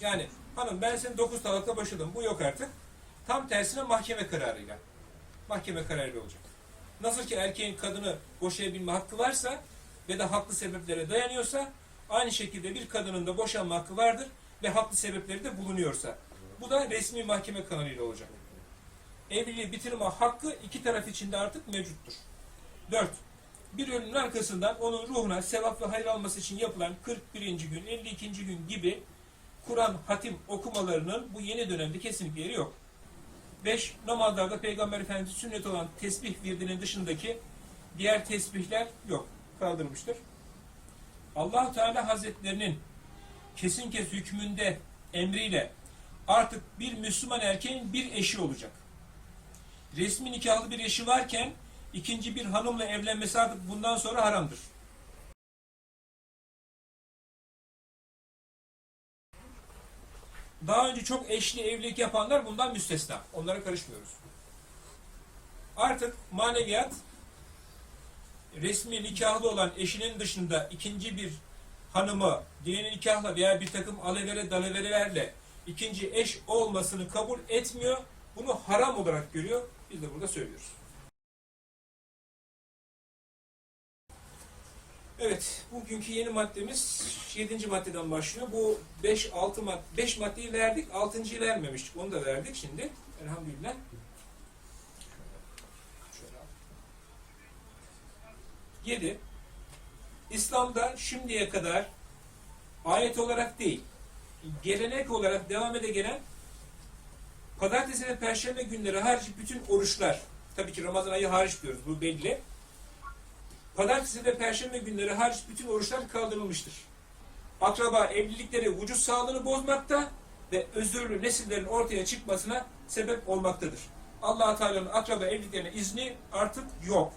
Yani hanım ben seni 9 talakla boşadım. Bu yok artık. Tam tersine mahkeme kararıyla. Mahkeme kararıyla olacak. Nasıl ki erkeğin kadını boşayabilme hakkı varsa ve de haklı sebeplere dayanıyorsa aynı şekilde bir kadının da boşanma hakkı vardır ve haklı sebepleri de bulunuyorsa. Bu da resmi mahkeme kanalıyla olacak. Evliliği bitirme hakkı iki taraf için de artık mevcuttur. 4. Bir ölümün arkasından onun ruhuna sevap ve hayır alması için yapılan 41. gün, 52. gün gibi Kur'an hatim okumalarının bu yeni dönemde kesinlikle yeri yok. 5. Namazlarda Peygamber Efendimiz sünnet olan tesbih virdinin dışındaki diğer tesbihler yok. Kaldırmıştır. allah Teala Hazretlerinin kesin kes hükmünde emriyle artık bir Müslüman erkeğin bir eşi olacak. Resmi nikahlı bir eşi varken ikinci bir hanımla evlenmesi artık bundan sonra haramdır. Daha önce çok eşli evlilik yapanlar bundan müstesna. Onlara karışmıyoruz. Artık maneviyat resmi nikahlı olan eşinin dışında ikinci bir hanımı dini nikahla veya bir takım alevere dalaverelerle ikinci eş olmasını kabul etmiyor. Bunu haram olarak görüyor. Biz de burada söylüyoruz. Evet, bugünkü yeni maddemiz 7. maddeden başlıyor. Bu 5 6 madde 5 maddeyi verdik, 6.'yı vermemiştik. Onu da verdik şimdi. Elhamdülillah. Şöyle al. 7. İslam'da şimdiye kadar ayet olarak değil, gelenek olarak devam ede gelen pazartesi ve perşembe günleri hariç bütün oruçlar, tabii ki Ramazan ayı hariç diyoruz, bu belli. Pazartesi ve perşembe günleri hariç bütün oruçlar kaldırılmıştır. Akraba evlilikleri vücut sağlığını bozmakta ve özürlü nesillerin ortaya çıkmasına sebep olmaktadır. allah Teala'nın akraba evliliklerine izni artık yok.